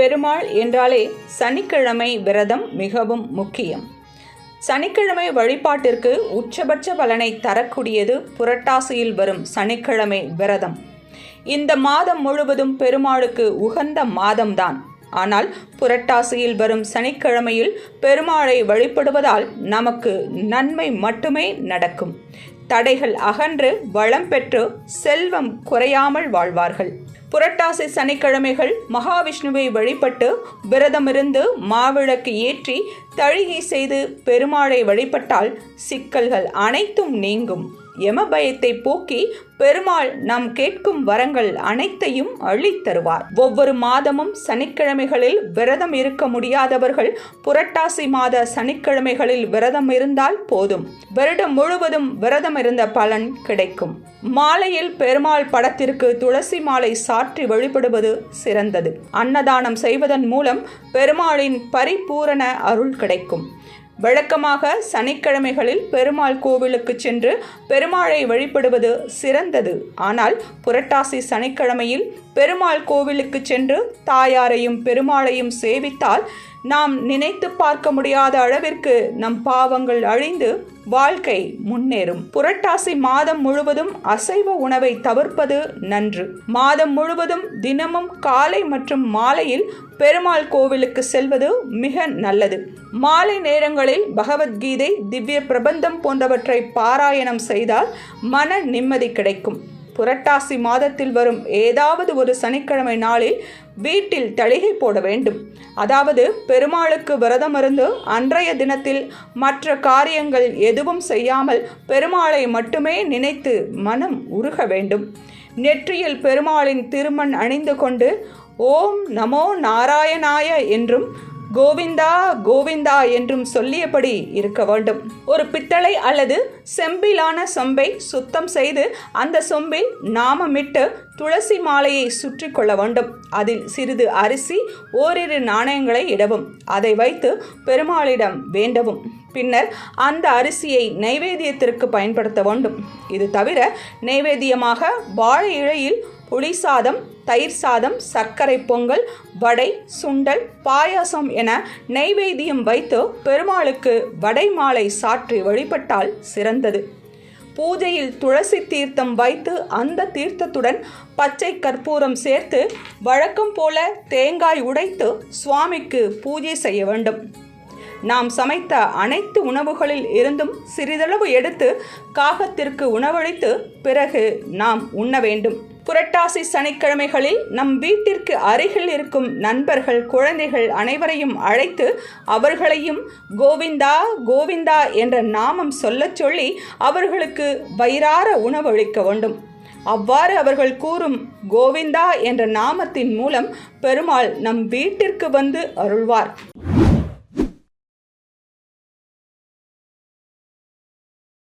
பெருமாள் என்றாலே சனிக்கிழமை விரதம் மிகவும் முக்கியம். சனிக்கிழமை வழிபாட்டிற்கு உச்சபட்ச பலனை தரக்கூடியது புரட்டாசியில் வரும் சனிக்கிழமை விரதம். இந்த மாதம் முழுவதும் பெருமாளுக்கு உகந்த மாதம்தான். ஆனால் புரட்டாசியில் வரும் சனிக்கிழமையில் பெருமாளை வழிபடுவதால் நமக்கு நன்மை மட்டுமே நடக்கும். தடைகள் அகன்று வளம் பெற்று செல்வம் குறையாமல் வாழ்வார்கள். புரட்டாசி சனிக்கிழமைகள் மகாவிஷ்ணுவை வழிபட்டு விரதமிருந்து மாவிளக்கு ஏற்றி தழிகை செய்து பெருமாளை வழிபட்டால் சிக்கல்கள் அனைத்தும் நீங்கும். யமபயத்தை போக்கி பெருமாள் நாம் கேட்கும் வரங்கள் அனைத்தையும் அள்ளித்தருவார் ஒவ்வொரு மாதமும் சனிக்கிழமைகளில் விரதம் இருக்க முடியாதவர்கள் புரட்டாசி மாத சனிக்கிழமைகளில் விரதம் இருந்தால் போதும். வருடம் முழுவதும் விரதம் இருந்த பலன் கிடைக்கும். மாலையில் பெருமாள் படத்திற்கு துளசி மாலை சா ஆற்றி வழிபடுவது சிறந்தது. அன்னதானம் செய்வதன் மூலம் பெருமாளின் பரிபூரண அருள் கிடைக்கும். வழக்கமாக சனிக்கிழமைகளில் பெருமாள் கோவிலுக்கு சென்று பெருமாளை வழிபடுவது சிறந்தது. ஆனால் புரட்டாசி சனிக்கிழமையில் பெருமாள் கோவிலுக்கு சென்று தாயாரையும் பெருமாளையும் சேவித்தால் நாம் நினைத்து பார்க்க முடியாத அளவிற்கு நம் பாவங்கள் அழிந்து வாழ்க்கை முன்னேறும். புரட்டாசி மாதம் முழுவதும் அசைவ உணவை தவிர்ப்பது நன்று. மாதம் முழுவதும் தினமும் காலை மற்றும் மாலையில் பெருமாள் கோவிலுக்கு செல்வது மிக நல்லது. மாலை நேரங்களில் பகவத்கீதை திவ்ய பிரபந்தம் போன்றவற்றை பாராயணம் செய்தால் மன நிம்மதி கிடைக்கும். புரட்டாசி மாதத்தில் வரும் ஏதாவது ஒரு சனிக்கிழமை நாளில் வீட்டில் தளிகை போட வேண்டும். அதாவது பெருமாளுக்கு விரதமிருந்து அன்றைய தினத்தில் மற்ற காரியங்கள் எதுவும் செய்யாமல் பெருமாளை மட்டுமே நினைத்து மனம் உருக வேண்டும். நெற்றியில் பெருமாளின் திருமண் அணிந்து கொண்டு ஓம் நமோ நாராயணாய என்றும் கோவிந்தா கோவிந்தா என்றும் சொல்லியபடி இருக்க வேண்டும். ஒரு பித்தளை அல்லது செம்பிலான சொம்பை சுத்தம் செய்து அந்த சொம்பில் நாமமிட்டு துளசி மாலையை சுற்றி கொள்ள வேண்டும். அதில் சிறிது அரிசி ஓரிரு நாணயங்களை இடவும். அதை வைத்து பெருமாளிடம் வேண்டவும். பின்னர் அந்த அரிசியை நைவேத்தியத்திற்கு பயன்படுத்த வேண்டும். இது தவிர நைவேத்தியமாக வாழை இழையில் புளி சாதம் தயிர் சாதம் சர்க்கரை பொங்கல் வடை சுண்டல் பாயாசம் என நெய்வேத்தியம் வைத்து பெருமாளுக்கு வடை மாலை சாற்றி வழிபட்டால் சிறந்தது. பூஜையில் துளசி தீர்த்தம் வைத்து அந்த தீர்த்தத்துடன் பச்சை கற்பூரம் சேர்த்து வழக்கம் போல தேங்காய் உடைத்து சுவாமிக்கு பூஜை செய்ய வேண்டும். நாம் சமைத்த அனைத்து உணவுகளில் இருந்தும் சிறிதளவு எடுத்து காகத்திற்கு உணவளித்து பிறகு நாம் உண்ண வேண்டும். புரட்டாசி சனிக்கிழமைகளில் நம் வீட்டிற்கு அருகில் இருக்கும் நண்பர்கள் குழந்தைகள் அனைவரையும் அழைத்து அவர்களையும் கோவிந்தா கோவிந்தா என்ற நாமம் சொல்லச் சொல்லி அவர்களுக்கு வயிறார உணவளிக்க வேண்டும். அவ்வாறு அவர்கள் கூறும் கோவிந்தா என்ற நாமத்தின் மூலம் பெருமாள் நம் வீட்டிற்கு வந்து அருள்வார்.